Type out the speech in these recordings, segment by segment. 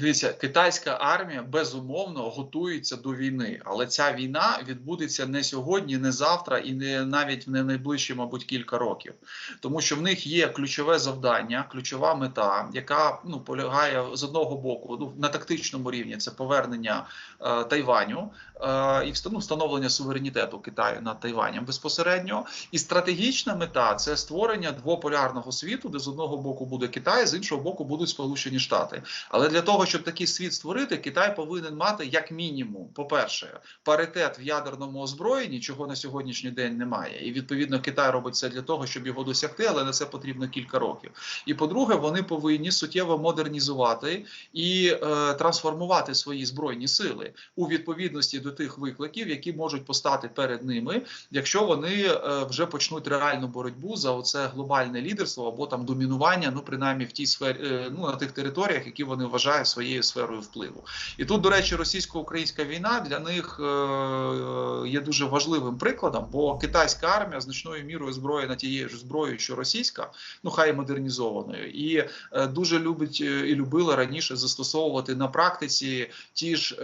Дивіться, китайська армія безумовно готується до війни, але ця війна відбудеться не сьогодні, не завтра і не навіть не найближчі, мабуть, кілька років, тому що в них є ключове завдання, ключова мета, яка ну полягає з одного боку, ну на тактичному рівні це повернення е, Тайваню е, і ну, встановлення суверенітету Китаю над Тайванем безпосередньо. І стратегічна мета це створення двополярного світу, де з одного боку буде Китай, з іншого боку будуть Сполучені Штати. Але для того, щоб такий світ створити, Китай повинен мати як мінімум, по-перше, паритет в ядерному озброєнні, чого на сьогоднішній день немає. І відповідно Китай робить це для того, щоб його досягти, але на це потрібно кілька років. І по-друге, вони повинні суттєво модернізувати і е, трансформувати свої збройні сили у відповідності до тих викликів, які можуть постати перед ними, якщо вони е, вже почнуть реальну боротьбу за оце глобальне лідерство або там домінування, ну принаймні в тій сфері, е, ну на тих територіях, які вони вважають своєю сферою впливу. І тут, до речі, російсько-українська війна для них е, є дуже важливим прикладом, бо китайська армія значною мірою зброєна тією ж зброєю, що російська, ну хай модернізованою, і е, дуже любить е, і любила раніше застосовувати на практиці ті ж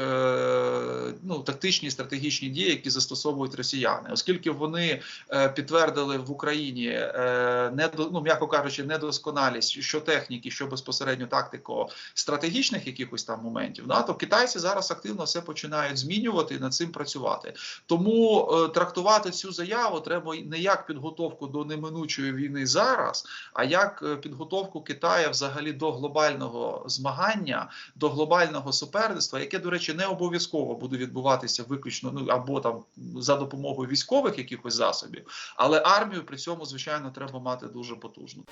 тактичні стратегічні дії, які застосовують росіяни, оскільки вони е, підтвердили в Україні е, не ну, м'яко кажучи, недосконалість що техніки, що безпосередньо тактико стратегічних якихось там моментів, да, то китайці зараз активно все починають змінювати і над цим працювати. Тому е, трактувати цю заяву треба не як підготовку до неминучої війни зараз, а як підготовку Китаю взагалі до глобального змагання, до глобального суперництва, яке, до речі, не обов'язково буде відбуватися виключно ну або там за допомогою військових якихось засобів, але армію при цьому звичайно треба мати дуже потужну.